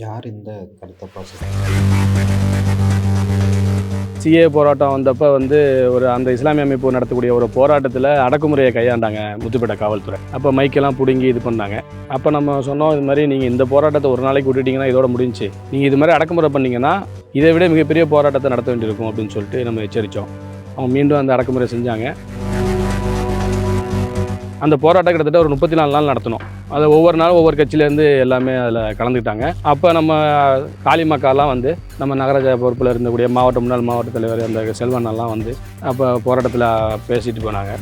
யார் இந்த கருத்தை பாசிட்டாங்க சிஏ போராட்டம் வந்தப்போ வந்து ஒரு அந்த இஸ்லாமிய அமைப்பு நடத்தக்கூடிய ஒரு போராட்டத்தில் அடக்குமுறையை கையாண்டாங்க முத்துப்பேட்டை காவல்துறை. அப்போ மைக்கெல்லாம் பிடுங்கி இது பண்ணாங்க. அப்போ நம்ம சொன்னோம் இது மாதிரி நீங்கள் இந்த போராட்டத்தை ஒரு நாளைக்கு விட்டுட்டீங்கன்னா இதோட முடிஞ்சு. நீங்கள் இது மாதிரி அடக்குமுறை பண்ணீங்கன்னா இதை விட மிகப்பெரிய போராட்டத்தை நடத்த வேண்டியிருக்கும் அப்படின்னு சொல்லிட்டு நம்ம எச்சரித்தோம் அவங்க மீண்டும் அந்த அடக்குமுறை செஞ்சாங்க. அந்த போராட்டம் கிட்டத்தட்ட ஒரு முப்பத்தி நாலு நாள் நடத்தணும். அதை ஒவ்வொரு நாளும் ஒவ்வொரு கட்சியிலேருந்து எல்லாமே அதில் கலந்துக்கிட்டாங்க. அப்போ நம்ம காளிமக்காலாம் வந்து நம்ம நகராஜ பொறுப்பில் இருந்தக்கூடிய மாவட்ட முன்னாள் மாவட்ட தலைவர் அந்த செல்வனெல்லாம் வந்து அப்போ போராட்டத்தில் பேசிட்டு போனாங்க.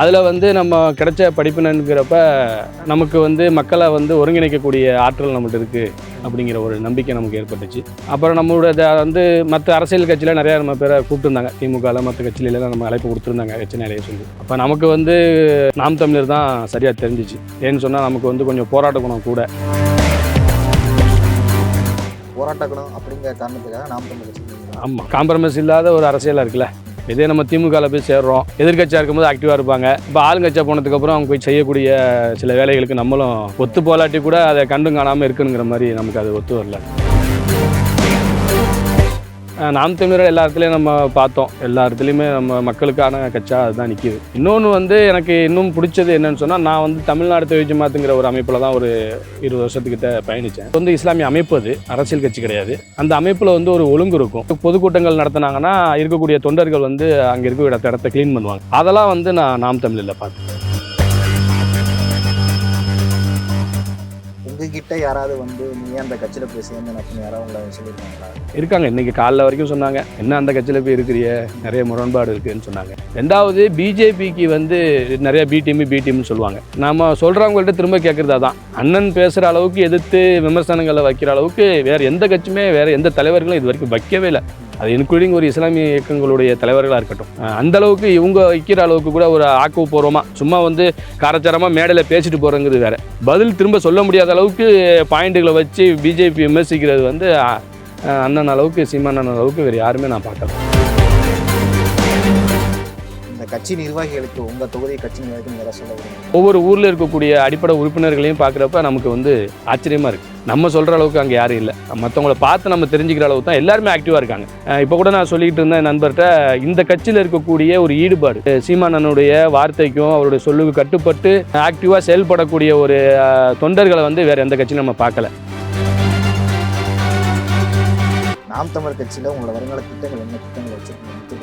அதில் வந்து நம்ம கிடைச்ச படிப்பினங்கிறப்ப நமக்கு வந்து மக்களை வந்து ஒருங்கிணைக்கக்கூடிய ஆற்றல் நம்மள்ட்ட இருக்குது அப்படிங்கிற ஒரு நம்பிக்கை நமக்கு ஏற்பட்டுச்சு. அப்புறம் நம்மளோட வந்து மற்ற அரசியல் கட்சியில் நிறையா நம்ம பேரை கூப்பிட்டுருந்தாங்க. திமுகவில் மற்ற கட்சியிலலாம் நம்ம அழைப்பு கொடுத்துருந்தாங்க நிறைய சொல்லி. அப்போ நமக்கு வந்து நாம் தமிழர் தான் சரியாக தெரிஞ்சிச்சு. ஏன்னு சொன்னால் நமக்கு வந்து கொஞ்சம் போராட்ட குணம் கூட. போராட்ட குணம் அப்படிங்கிற காரணத்துக்காக நாம் தமிழ் கட்சி ஆமாம் காம்ப்ரமைஸ் இல்லாத ஒரு அரசியலாக இருக்குல்ல. இதே நம்ம திமுகவில் போய் சேர்றோம். எதிர்க்கட்சியாக இருக்கும்போது ஆக்டிவாக இருப்பாங்க. இப்போ ஆளுங்கட்சியாக போனதுக்கப்புறம் அவங்க போய் செய்யக்கூடிய சில வேலைகளுக்கு நம்மளும் ஒத்து போலாட்டி கூட அதை கண்டும் காணாமல் இருக்குங்கிற மாதிரி நமக்கு அது ஒத்து வரல. நாம் தமிழர் எல்லா இடத்துலையும் நம்ம பார்த்தோம். எல்லா இடத்துலையுமே நம்ம மக்களுக்கான கட்சியாக அதுதான் நிற்கிது இன்னொன்று வந்து எனக்கு இன்னும் பிடிச்சது என்னன்னு சொன்னால் நான் வந்து தமிழ்நாடு தொழில் ஜமாத்துங்கிற ஒரு அமைப்பில் தான் ஒரு இருபது வருஷத்துக்கிட்ட பயணித்தேன் வந்து இஸ்லாமிய அமைப்பு அது அரசியல் கட்சி கிடையாது. அந்த அமைப்பில் வந்து ஒரு ஒழுங்கு இருக்கும். பொதுக்கூட்டங்கள் நடத்தினாங்கன்னா இருக்கக்கூடிய தொண்டர்கள் வந்து அங்கே இருக்க இடத்த இடத்த க்ளீன் பண்ணுவாங்க. அதெல்லாம் வந்து நான் நாம் தமிழில் பார்த்தேன். உங்ககிட்ட யாராவது வந்து நீ அந்த கட்சியில போய் சேர்ந்து அப்படின்னு யாராவது உங்களை சொல்லியிருக்காங்களா? இருக்காங்க. இன்னைக்கு காலைல வரைக்கும் சொன்னாங்க. என்ன அந்த கட்சியில் போய் இருக்கிறிய? நிறைய முரண்பாடு இருக்குன்னு சொன்னாங்க. ரெண்டாவது பிஜேபிக்கு வந்து நிறைய பி டீம் பி டீம்னு சொல்லுவாங்க. நாம சொல்றவங்கள்ட்ட திரும்ப கேட்கறது தான் அண்ணன் பேசுற அளவுக்கு எதிர்த்து விமர்சனங்களை வைக்கிற அளவுக்கு வேற எந்த கட்சியுமே வேற எந்த தலைவர்களும் இது வரைக்கும் வைக்கவே இல்லை. அது இன்க்ளூடிங் ஒரு இஸ்லாமிய இயக்கங்களுடைய தலைவர்களாக இருக்கட்டும். அந்த அளவுக்கு இவங்க வைக்கிற அளவுக்கு கூட ஒரு ஆக்கப்பூர்வமாக சும்மா வந்து காரச்சாரமாக மேடையில் பேசிட்டு போகிறங்கிறது வேற. பதில் திரும்ப சொல்ல முடியாத அளவுக்கு பாயிண்ட்டுகளை வச்சு பிஜேபி விமர்சிக்கிறது வந்து அண்ணன் அளவுக்கு சீமான் அளவுக்கு வேறு யாருமே நான் பார்க்கல. இந்த கட்சி நிர்வாகிகளுக்கு உங்க தொகுதி கட்சி நிர்வாகிகள் நீங்க ஏதாவது சொல்ல ஒவ்வொரு ஊரில் இருக்கக்கூடிய அடிப்படை உறுப்பினர்களையும் பார்க்குறப்ப நமக்கு வந்து ஆச்சரியமாக இருக்குது நம்ம சொல்கிற அளவுக்கு அங்கே யாரும் இல்லை. மற்றவங்கள பார்த்து நம்ம தெரிஞ்சுக்கிற அளவுக்கு தான் எல்லாருமே ஆக்டிவாக இருக்காங்க. இப்போ கூட நான் சொல்லிக்கிட்டு இருந்தேன் நண்பர்கிட்ட இந்த கட்சியில் இருக்கக்கூடிய ஒரு ஈடுபாடு சீமானனுடைய வார்த்தைக்கும் அவருடைய சொல்லுக்கு கட்டுப்பட்டு ஆக்டிவாக செயல்படக்கூடிய ஒரு தொண்டர்களை வந்து வேறு எந்த கட்சியும் நம்ம பார்க்கல. நாம் தமிழர் கட்சியில உங்களோட வருங்கால திட்டங்கள் என்ன திட்டங்கள் வச்சிருக்கீங்க?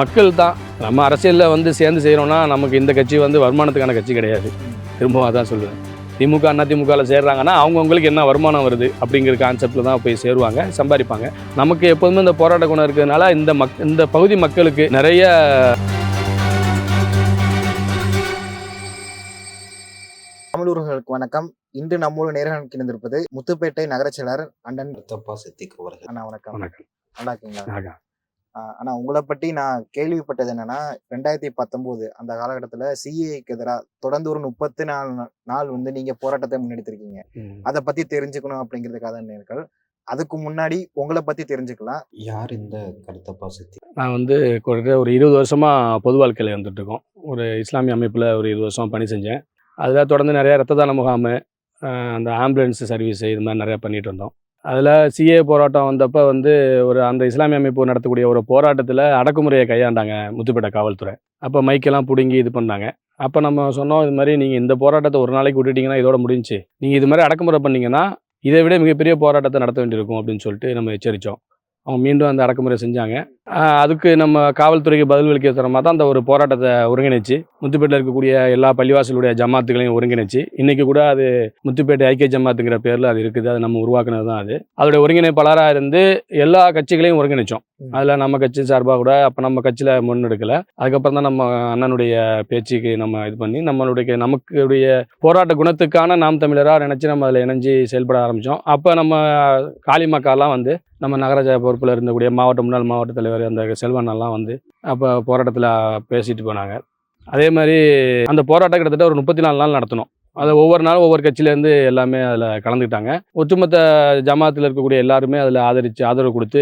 மக்கள் தான் நம்ம அரசியலில் வந்து சேர்ந்து செய்கிறோம்னா நமக்கு இந்த கட்சி வந்து வருமானத்துக்கான கட்சி கிடையாது. திரும்பவும் அதான் சொல்லுவேன் திமுக அண்ணா திமுகவில் சேர்றாங்கன்னா அவங்கவுங்களுக்கு என்ன வருமானம் வருது அப்படிங்கிற கான்செப்டில் தான் போய் சேருவாங்க சம்பாதிப்பாங்க. நமக்கு எப்போதுமே இந்த போராட்ட குணம் இருக்கிறதுனால இந்த மக் இந்த பகுதி மக்களுக்கு நிறைய தமிழர்களுக்கு வணக்கம். இன்று நம்மோடு நேரம் கிணந்திருப்பது முத்துப்பேட்டை நகரச் செயலர் அண்டன் கருத்தப்பா சித்திக் அவர்கள். அண்ணா வணக்கம். வணக்கம். நல்லா இருக்கீங்களா? அண்ணா உங்களை பற்றி நான் கேள்விப்பட்டது என்னன்னா ரெண்டாயிரத்தி பத்தொன்பது அந்த காலகட்டத்தில் சிஏக்கு எதிராக தொடர்ந்து ஒரு முப்பத்தி நாலு நாள் வந்து நீங்க போராட்டத்தை முன்னெடுத்திருக்கீங்க. அதை பத்தி தெரிஞ்சுக்கணும் அப்படிங்கிறதுக்காக நேர்கள் அதுக்கு முன்னாடி உங்களை பத்தி தெரிஞ்சுக்கலாம். யார் இந்த கருத்தப்பா சித்திக் நான் வந்து கிட்டத்தட்ட ஒரு இருபது வருஷமாக பொது வாழ்க்கையில் இருந்துட்டு இருக்கோம் ஒரு இஸ்லாமிய அமைப்பில் ஒரு இருபது வருஷம் பணி செஞ்சேன். அதில் தொடர்ந்து நிறைய ரத்த தான முகாம் அந்த ஆம்புலன்ஸ் சர்வீஸ் இது மாதிரி நிறையா பண்ணிட்டு இருந்தோம். அதில் சிஏ போராட்டம் வந்தப்போ வந்து ஒரு அந்த இஸ்லாமிய அமைப்பு நடத்தக்கூடிய ஒரு போராட்டத்தில் அடக்குமுறையை கையாண்டாங்க முத்துப்பேட்டை காவல்துறை. அப்போ மைக்கெல்லாம் பிடுங்கி இது பண்ணாங்க. அப்போ நம்ம சொன்னோம் இது மாதிரி நீங்கள் இந்த போராட்டத்தை ஒரு நாளைக்கு விட்டுட்டீங்கன்னா இதோட முடிஞ்சுச்சு. நீங்கள் இது மாதிரி அடக்குமுறை பண்ணிங்கன்னா இதை விட மிகப்பெரிய போராட்டத்தை நடத்த வேண்டியிருக்கும் அப்படின்னு சொல்லிட்டு நம்ம எச்சரித்தோம் அவங்க மீண்டும் அந்த அடக்குமுறை செஞ்சாங்க. அதுக்கு நம்ம காவல்துறைக்கு பதிலளிக்கிற தரமாக தான் அந்த ஒரு போராட்டத்தை ஒருங்கிணைச்சு. முத்துப்பேட்டில் இருக்கக்கூடிய எல்லா பள்ளிவாசலுடைய ஜமாத்துகளையும் ஒருங்கிணைச்சு. இன்றைக்கி கூட அது முத்துப்பேட்டை ஐக்கிய ஜமாத்துங்கிற பேரில் அது இருக்குது. அது நம்ம உருவாக்குனது தான் அது. அதோடைய ஒருங்கிணைப்பாளராக இருந்து எல்லா கட்சிகளையும் ஒருங்கிணைச்சோம். அதில் நம்ம கட்சி சார்பாக கூட அப்போ நம்ம கட்சியில் முன்னெடுக்கலை. அதுக்கப்புறம் தான் நம்ம அண்ணனுடைய பேச்சுக்கு நம்ம இது பண்ணி நம்மளுடைய நமக்குடைய போராட்ட குணத்துக்கான நாம் தமிழராக நினச்சி நம்ம அதில் இணைஞ்சு செயல்பட ஆரம்பித்தோம் அப்போ நம்ம காளிமக்காலாம் வந்து நம்ம நகராட்சி பொறுப்பில் இருந்தக்கூடிய மாவட்ட முன்னாள் மாவட்ட தலைவர் அந்த செல்வனெல்லாம் வந்து அப்போ போராட்டத்தில் பேசிட்டு போனாங்க. அதே மாதிரி அந்த போராட்டம் கிட்டத்தட்ட ஒரு முப்பத்தி நாலு நாள் நடத்தணும். அதை ஒவ்வொரு நாளும் ஒவ்வொரு கட்சியிலேருந்து எல்லாமே அதில் கலந்துக்கிட்டாங்க. ஒட்டுமொத்த ஜமாத்தில் இருக்கக்கூடிய எல்லாருமே அதில் ஆதரித்து ஆதரவு கொடுத்து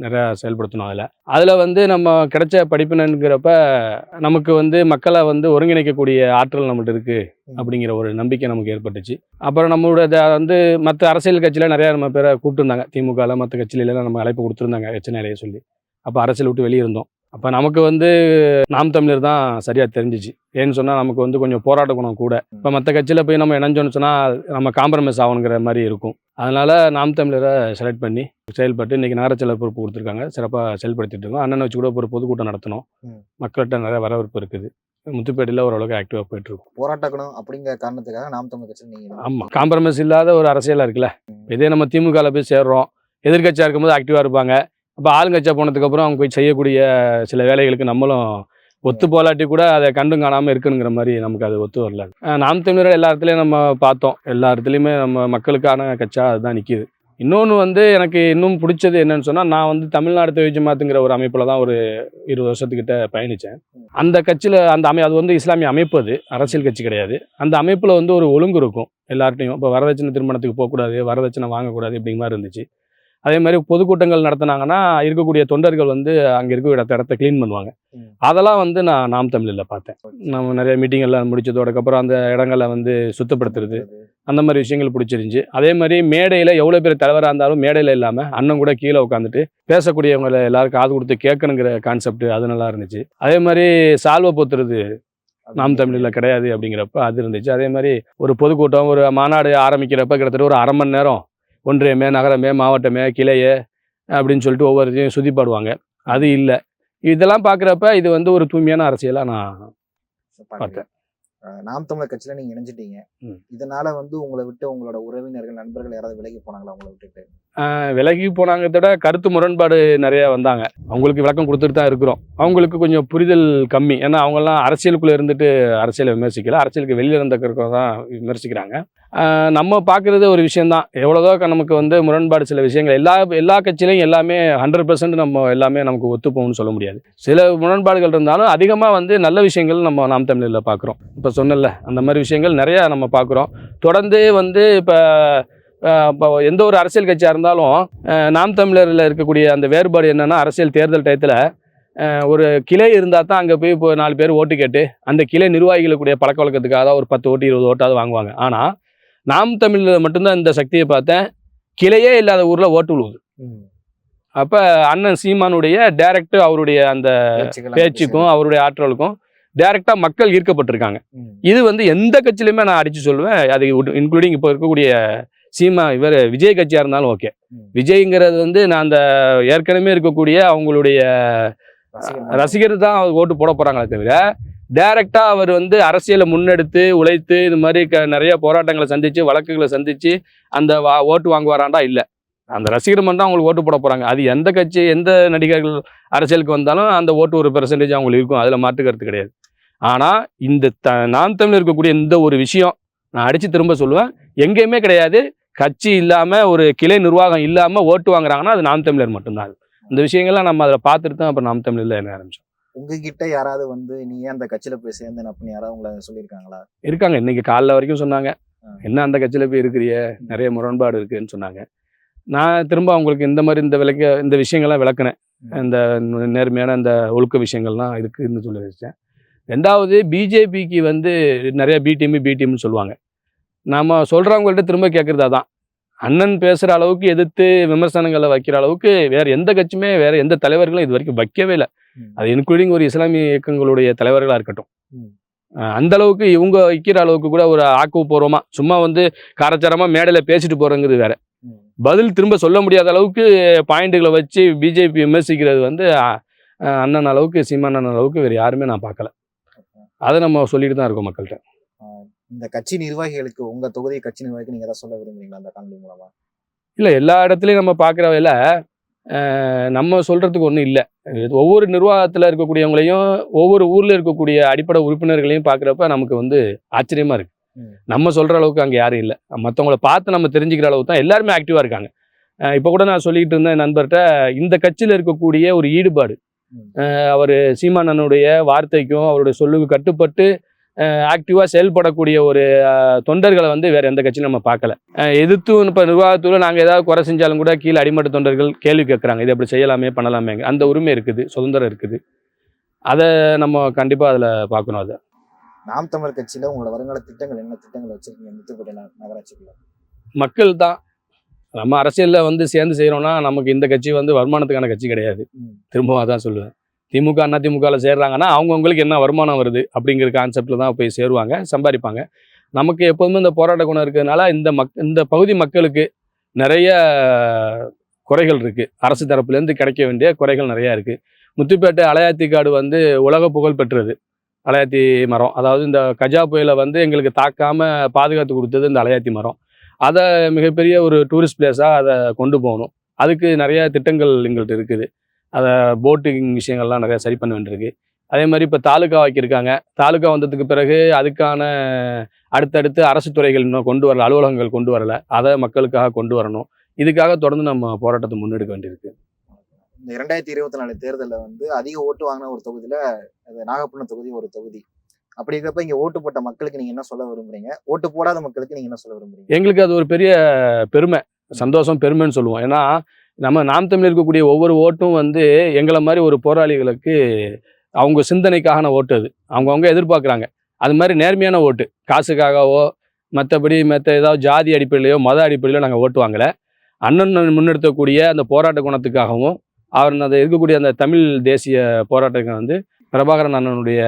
நிறையா செயல்படுத்தணும் அதில். அதில் வந்து நம்ம கிடைச்ச படிப்பினங்கிறப்ப நமக்கு வந்து மக்களை வந்து ஒருங்கிணைக்கக்கூடிய ஆற்றல் நம்மள்ட்ட இருக்குது அப்படிங்கிற ஒரு நம்பிக்கை நமக்கு ஏற்பட்டுச்சு. அப்புறம் நம்மளோட த- வந்து மற்ற அரசியல் கட்சியில் நிறையா நம்ம பேரை கூப்பிட்டுருந்தாங்க. திமுகவில் மற்ற கட்சியிலலாம் நம்ம அழைப்பு கொடுத்துருந்தாங்க எச்சனையிலேயே சொல்லி. அப்போ அரசியல் விட்டு வெளியே இருந்தோம். அப்போ நமக்கு வந்து நாம் தமிழர் தான் சரியாக தெரிஞ்சிச்சு. ஏன்னு சொன்னால் நமக்கு வந்து கொஞ்சம் போராட்ட குணம் கூட. இப்போ மற்ற கட்சியில் போய் நம்ம இணைஞ்சோன்னு சொன்னால் நம்ம காம்ப்ரமைஸ் ஆகணுங்கிற மாதிரி இருக்கும். அதனால் நாம் தமிழரை செலக்ட் பண்ணி செயல்பட்டு இன்றைக்கி நகரச்செயலர் பொறுப்பு கொடுத்துருக்காங்க. சிறப்பாக செயல்படுத்திட்டு இருக்கோம். அண்ணனை வச்சு கூட ஒரு பொதுக்கூட்டம் நடத்தணும். மக்கள்கிட்ட நிறைய வரவேற்பு இருக்குது. முத்துப்பேட்டையில் ஓரளவுக்கு ஆக்டிவாக போயிட்டுருக்கும் போராட்டக்கணும் அப்படிங்கிற காரணத்துக்காக நாம் தமிழ் நீங்க ஆமாம் காம்ப்ரமைஸ் இல்லாத ஒரு அரசியலாக இருக்குல்ல. இதே நம்ம திமுகவில் போய் சேர்றோம். எதிர்க்கட்சியாக இருக்கும்போது ஆக்டிவாக இருப்பாங்க. அப்போ ஆளுங்கட்சியாக போனதுக்கப்புறம் அவங்க போய் செய்யக்கூடிய சில வேலைகளுக்கு நம்மளும் ஒத்து போலாட்டி கூட அதை கண்டும் காணாமல் இருக்குங்கிற மாதிரி நமக்கு அது ஒத்து வரல. நாம் தமிழர் எல்லா இடத்துலையும் நம்ம பார்த்தோம். எல்லா இடத்துலையுமே நம்ம மக்களுக்கான கட்சா அதுதான் நிற்கிது இன்னொன்று வந்து எனக்கு இன்னும் பிடிச்சது என்னன்னு சொன்னால் நான் வந்து தமிழ்நாடு தொழில் மாத்துங்கிற ஒரு அமைப்பில் தான் ஒரு இருபது வருஷத்துக்கிட்ட பயணித்தேன் அந்த கட்சியில் அந்த அமை அது வந்து இஸ்லாமிய அமைப்பு அது. அரசியல் கட்சி கிடையாது. அந்த அமைப்பில் வந்து ஒரு ஒழுங்கு இருக்கும். எல்லார்ட்டையும் இப்போ வரதட்சணை திருமணத்துக்கு போகக்கூடாது வரதட்சணை வாங்கக்கூடாது இப்படிங்க மாதிரி இருந்துச்சு. அதே மாதிரி பொதுக்கூட்டங்கள் நடத்துனாங்கன்னா இருக்கக்கூடிய தொண்டர்கள் வந்து அங்கே இருக்க இடத்த இடத்த க்ளீன் பண்ணுவாங்க. அதெல்லாம் வந்து நான் நாம் தமிழில் பார்த்தேன். நம்ம நிறைய மீட்டிங் எல்லாம் முடிச்சதோடக்கப்புறம் அந்த இடங்களை வந்து சுத்தப்படுத்துறது அந்த மாதிரி விஷயங்கள் பிடிச்சிருந்துச்சி. அதே மாதிரி மேடையில் எவ்வளோ பேர் தலைவராக இருந்தாலும் மேடையில் இல்லாமல் அண்ணன் கூட கீழே உட்காந்துட்டு பேசக்கூடியவங்களை எல்லாரும் காது கொடுத்து கேட்கணுங்கிற கான்செப்ட் அது நல்லா இருந்துச்சு. அதே மாதிரி சால்வை பொத்துறது நாம் தமிழில் கிடையாது அப்படிங்கிறப்ப அது இருந்துச்சு. அதே மாதிரி ஒரு பொதுக்கூட்டம் ஒரு மாநாடு ஆரம்பிக்கிறப்ப கிட்டத்தட்ட ஒரு அரை மணி நேரம் ஒன்றியமே நகரமே மாவட்டமே கிளையே அப்படின்னு சொல்லிட்டு ஒவ்வொரு இதையும் சுத்தி பாடுவாங்க. அது இல்லை. இதெல்லாம் பார்க்குறப்ப இது வந்து ஒரு தூய்மையான அரசியலாக நான் பார்த்தேன். நாம் தமிழர் கட்சியில நீங்க இணைஞ்சிட்டீங்க. இதனால வந்து உங்களை விட்டு உங்களோட உறவினர்கள் நண்பர்கள் யாராவது விலகி போனாங்களா? உங்களை விட்டுட்டு? விலகி போனாங்க விட கருத்து முரண்பாடு நிறைய வந்தாங்க. அவங்களுக்கு விளக்கம் கொடுத்துட்டு தான் இருக்கிறோம். அவங்களுக்கு கொஞ்சம் புரிதல் கம்மி. ஏன்னா அவங்கெல்லாம் அரசியலுக்குள்ளே இருந்துட்டு அரசியலை விமர்சிக்கல. அரசியலுக்கு வெளியில் இருந்தக்கிறத தான் விமர்சிக்கிறாங்க. நம்ம பார்க்குறது ஒரு விஷயந்தான் எவ்வளோதோ நமக்கு வந்து முரண்பாடு சில விஷயங்கள் எல்லா எல்லா கட்சியிலையும் எல்லாமே ஹண்ட்ரட் பர்சன்ட் நம்ம எல்லாமே நமக்கு ஒத்துப்போம்னு சொல்ல முடியாது. சில முரண்பாடுகள் இருந்தாலும் அதிகமாக வந்து நல்ல விஷயங்கள் நம்ம நாம் தமிழில் பார்க்குறோம். இப்போ சொன்னல அந்த மாதிரி விஷயங்கள் நிறையா நம்ம பார்க்குறோம். தொடர்ந்து வந்து இப்போ இப்போ எந்த ஒரு அரசியல் கட்சியாக இருந்தாலும் நாம் தமிழரில் இருக்கக்கூடிய அந்த வேறுபாடு என்னென்னா அரசியல் தேர்தல் டயத்தில் ஒரு கிளை இருந்தால் தான் அங்கே போய் இப்போ நாலு பேர் ஓட்டு கேட்டு அந்த கிளை நிர்வாகிகளுக்குடைய பழக்க வழக்கத்துக்காக தான் ஒரு பத்து ஓட்டு இருபது ஓட்டாவது வாங்குவாங்க. ஆனால் நாம் தமிழில் மட்டும்தான் இந்த சக்தியை பார்த்தேன் கிளையே இல்லாத ஊரில் ஓட்டு விழுவுது அப்போ அண்ணன் சீமானுடைய டைரக்ட் அவருடைய அந்த பேச்சுக்கும் அவருடைய ஆற்றலுக்கும் டைரெக்டாக மக்கள் ஈர்க்கப்பட்டிருக்காங்க. இது வந்து எந்த கட்சியிலுமே நான் அடிச்சு சொல்லுவேன் அது இன்க்ளூடிங் இப்போ இருக்கக்கூடிய சீமா இவர் விஜய் கட்சியாக இருந்தாலும் ஓகே. விஜய்ங்கிறது வந்து நான் அந்த ஏற்கனவே இருக்கக்கூடிய அவங்களுடைய. ரசிகர் தான் ஓட்டு போட போகிறாங்களே தவிர டைரக்டாக அவர் வந்து அரசியலை முன்னெடுத்து உழைத்து இது மாதிரி க நிறைய போராட்டங்களை சந்தித்து வழக்குகளை சந்தித்து அந்த வா ஓட்டு வாங்குவாராண்டா? இல்லை. அந்த ரசிகர் மட்டும் அவங்களுக்கு ஓட்டு போட போகிறாங்க அது எந்த கட்சி எந்த நடிகர்கள் அரசியலுக்கு வந்தாலும் அந்த ஓட்டு ஒரு பெர்சன்டேஜ் அவங்களுக்கு இருக்கும். அதில் மாற்று கருத்து கிடையாது. ஆனால் இந்த த நாம் தமிழ் இருக்கக்கூடிய இந்த ஒரு விஷயம் நான் அடித்து திரும்ப சொல்லுவேன். எங்கேயுமே கிடையாது. கட்சி இல்லாமல் ஒரு கிளை நிர்வாகம் இல்லாமல் ஓட்டு வாங்குறாங்கன்னா அது நாம் தமிழர் மட்டும்தான். இந்த விஷயங்கள்லாம் நம்ம அதில் பார்த்துட்டு தான் அப்புறம் நாம் தமிழில் என்ன ஆரம்பிச்சோம். உங்ககிட்ட யாராவது வந்து நீ ஏன் அந்த கட்சியில போய் சேர்ந்தேன் அப்படின்னு யாராவது உங்களை சொல்லியிருக்காங்களா? இருக்காங்க. இன்னைக்கு காலைல வரைக்கும் சொன்னாங்க. என்ன அந்த கட்சியில் போய் இருக்கிறிய? நிறைய முரண்பாடு இருக்குன்னு சொன்னாங்க. நான் திரும்ப அவங்களுக்கு இந்த மாதிரி இந்த விளக்க இந்த விஷயங்கள்லாம் விளக்குனேன். இந்த நேர்மையான இந்த ஒழுக்க விஷயங்கள்லாம் இருக்குன்னு சொல்லி வச்சேன் ரெண்டாவது பிஜேபிக்கு வந்து நிறைய பி டீம் பி டீம்னு சொல்லுவாங்க. நம்ம சொல்கிறவங்கள்ட்ட திரும்ப கேட்குறது அதான். அண்ணன் பேசுகிற அளவுக்கு எதிர்த்து விமர்சனங்களை வைக்கிற அளவுக்கு வேறு எந்த கட்சியுமே வேறு எந்த தலைவர்களும் இது வரைக்கும் வைக்கவே இல்லை. அது இன்க்ளூடிங் ஒரு இஸ்லாமிய இயக்கங்களுடைய தலைவர்களாக இருக்கட்டும். அந்த அளவுக்கு இவங்க வைக்கிற அளவுக்கு கூட ஒரு ஆக்கப்பூர்வமாக சும்மா வந்து காரச்சாரமாக மேடையில் பேசிட்டு போகிறங்கிறது வேற. பதில் திரும்ப சொல்ல முடியாத அளவுக்கு பாயிண்ட்டுகளை வச்சு பிஜேபி விமர்சிக்கிறது வந்து அண்ணன் அளவுக்கு சீமான் அண்ணன் அளவுக்கு வேறு யாருமே நான் பார்க்கல. அதை நம்ம சொல்லிட்டு தான் இருக்கோம் மக்கள்கிட்ட. இந்த கட்சி நிர்வாகிகளுக்கு உங்க தொகுதி கட்சி நிர்வாகிக்கு நீங்க ஏதாவது சொல்ல விரும்புறீங்களா அந்த காணொலி மூலமா? இல்லை எல்லா இடத்துலையும் நம்ம பார்க்குற வேலை நம்ம சொல்கிறதுக்கு ஒன்றும் இல்லை. ஒவ்வொரு நிர்வாகத்தில் இருக்கக்கூடியவங்களையும் ஒவ்வொரு ஊரில் இருக்கக்கூடிய அடிப்படை உறுப்பினர்களையும் பார்க்குறப்ப நமக்கு வந்து ஆச்சரியமாக இருக்குது. நம்ம சொல்கிற அளவுக்கு அங்கே யாரும் இல்லை. மற்றவங்கள பார்த்து நம்ம தெரிஞ்சுக்கிற அளவுக்கு தான் எல்லாருமே ஆக்டிவாக இருக்காங்க. இப்போ கூட நான் சொல்லிக்கிட்டு இருந்தேன் நண்பர்கிட்ட இந்த கட்சியில் இருக்கக்கூடிய ஒரு ஈடுபாடு. அவர் சீமானனுடைய வார்த்தைக்கும் அவருடைய சொல்லுக்கு கட்டுப்பட்டு ஆக்டிவாக செயல்படக்கூடிய ஒரு தொண்டர்களை வந்து வேறு எந்த கட்சியும் நம்ம பார்க்கல. எதிர்த்து இப்போ நிர்வாகத்தில் நாங்கள் ஏதாவது குறை செஞ்சாலும் கூட கீழே அடிமட்ட தொண்டர்கள் கேள்வி கேட்குறாங்க இது அப்படி செய்யலாமே பண்ணலாமே. அந்த உரிமை இருக்குது சுதந்திரம் இருக்குது. அதை நம்ம கண்டிப்பாக அதில் பார்க்கணும் அதை. நாம் தமிழர் கட்சியில உங்களோட வருங்கால திட்டங்கள் என்ன திட்டங்கள் வச்சிருக்கீங்க? முத்துக்கோட்டை ந- நகராட்சிக்குள்ள மக்கள் தான். நம்ம அரசியலில் வந்து சேர்ந்து செய்கிறோம்னா நமக்கு இந்த கட்சி வந்து வருமானத்துக்கான கட்சி கிடையாது. திரும்பவும் அதான் சொல்லுவேன். திமுக அண்ணா திமுகவில் சேர்றாங்கன்னா அவங்கவுங்களுக்கு என்ன வருமானம் வருது அப்படிங்கிற கான்செப்டில் தான் போய் சேருவாங்க சம்பாதிப்பாங்க. நமக்கு எப்போதுமே இந்த போராட்ட குணம் இருக்கிறதுனால இந்த மக் இந்த பகுதி மக்களுக்கு நிறைய குறைகள் இருக்குது அரசு தரப்புலேருந்து கிடைக்க வேண்டிய குறைகள் நிறையா இருக்குது முத்துப்பேட்டை அலையாத்தி காடு வந்து உலக புகழ் பெற்றது. அலையாத்தி மரம். அதாவது இந்த கஜா புயலை வந்து எங்களுக்கு தாக்காமல் பாதுகாத்து கொடுத்தது இந்த அலையாத்தி மரம். அதை மிகப்பெரிய ஒரு டூரிஸ்ட் பிளேஸாக அதை கொண்டு போகணும். அதுக்கு நிறைய திட்டங்கள் எங்கள்கிட்ட இருக்குது. அதை போட்டிங் விஷயங்கள்லாம் நிறையா சரி பண்ண வேண்டியிருக்கு. அதே மாதிரி இப்போ தாலுக்கா ஆக்கியிருக்காங்க. தாலுக்கா வந்ததுக்கு பிறகு அதுக்கான அடுத்தடுத்து அரசு துறைகள் இன்னும் கொண்டு வரல அலுவலகங்கள் கொண்டு வரல. அதை மக்களுக்காக கொண்டு வரணும். இதுக்காக தொடர்ந்து நம்ம போராட்டத்தை முன்னெடுக்க வேண்டியிருக்கு. இந்த இரண்டாயிரத்தி இருபத்தி நாலு தேர்தலில் வந்து அதிக ஓட்டு வாங்கின ஒரு தொகுதியில அது நாகப்பட்டினம் தொகுதி ஒரு தொகுதி. அப்படி இருக்கப்ப இங்க ஓட்டு போட்ட மக்களுக்கு நீங்க என்ன சொல்ல விரும்புறீங்க? ஓட்டு போடாத மக்களுக்கு நீங்க என்ன சொல்ல விரும்புறீங்க? எங்களுக்கு அது ஒரு பெரிய பெருமை சந்தோஷம் பெருமைன்னு சொல்லுவோம். ஏன்னா நம்ம நாம் தமிழ் இருக்கக்கூடிய ஒவ்வொரு ஓட்டும் வந்து எங்களை மாதிரி ஒரு போராளிகளுக்கு அவங்க சிந்தனைக்கான ஓட்டு அது. அவங்கவுங்க எதிர்பார்க்குறாங்க. அது மாதிரி நேர்மையான ஓட்டு. காசுக்காகவோ மற்றபடி மற்ற ஏதாவது ஜாதி அடிப்படையிலையோ மத அடிப்படையிலையோ நாங்கள் ஓட்டு வாங்கலை. அண்ணன் முன்னெடுத்தக்கூடிய அந்த போராட்ட குணத்துக்காகவும் அவர் அந்த இருக்கக்கூடிய அந்த தமிழ் தேசிய போராட்டங்கள் வந்து பிரபாகரன் அண்ணனுடைய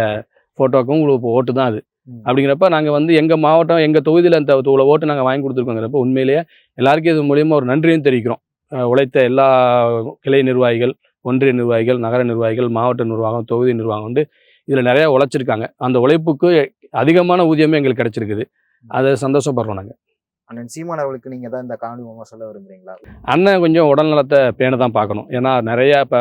ஃபோட்டோக்கும் உங்களுக்கு ஓட்டு தான் அது. அப்படிங்கிறப்ப நாங்கள் வந்து எங்கள் மாவட்டம் எங்கள் தொகுதியில் அந்த இவ்வளோ ஓட்டு நாங்கள் வாங்கி கொடுத்துருக்கோங்கிறப்ப உண்மையிலேயே எல்லாருக்கும் இது மூலியமாக ஒரு நன்றியும் தெரிவிக்கிறோம். உழைத்த எல்லா கிளை நிர்வாகிகள் ஒன்றிய நிர்வாகிகள் நகர நிர்வாகிகள் மாவட்ட நிர்வாகம் தொகுதி நிர்வாகம் வந்து இதில் நிறையா உழைச்சிருக்காங்க. அந்த உழைப்புக்கு அதிகமான ஊதியமே எங்களுக்கு கிடைச்சிருக்குது. அதை சந்தோஷப்படுறோம் நாங்கள் அண்ணன் சீமான் அவர்களுக்கு நீங்க தான் இந்த காணொலி மூலமா சொல்ல விரும்புறீங்களா? அண்ணன் கொஞ்சம் உடல்நலத்தை பேண தான் பார்க்கணும். ஏன்னா நிறையா இப்போ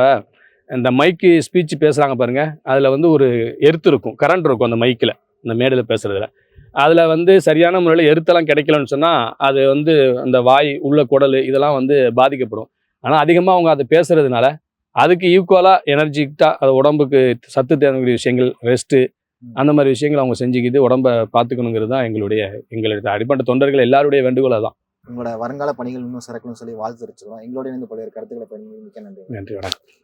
இந்த மைக்கு ஸ்பீச் பேசுகிறாங்க பாருங்க. அதில் வந்து ஒரு எர்த்து இருக்கும் கரண்ட் இருக்கும் அந்த மைக்கில் இந்த மேடையில் பேசுகிறதுல அதில் வந்து சரியான முறையில் எருத்தெல்லாம் கிடைக்கலன்னு சொன்னால் அது வந்து அந்த வாய் உள்ள குடல் இதெல்லாம் வந்து பாதிக்கப்படும். ஆனால் அதிகமாக அவங்க அதை பேசுறதுனால அதுக்கு ஈக்குவலாக எனர்ஜிக்டாக அது உடம்புக்கு சத்து தேவைக்கூடிய விஷயங்கள் ரெஸ்ட்டு அந்த மாதிரி விஷயங்கள் அவங்க செஞ்சுக்கிட்டு உடம்ப பார்த்துக்கணுங்கிறது தான் எங்களுடைய எங்களுடைய அடிப்பட்ட தொண்டர்கள் எல்லாருடைய வேண்டுகோள் அதான். உங்களோட வருங்கால பணிகள் இன்னும் சிறக்கணும்னு சொல்லி வாழ்த்து தெரிவிச்சுக்கிறோம். எங்களோட இருந்து பல்வேறு கருத்துக்களை பயன்படுத்தி மிக்க நன்றி. நன்றி வணக்கம்.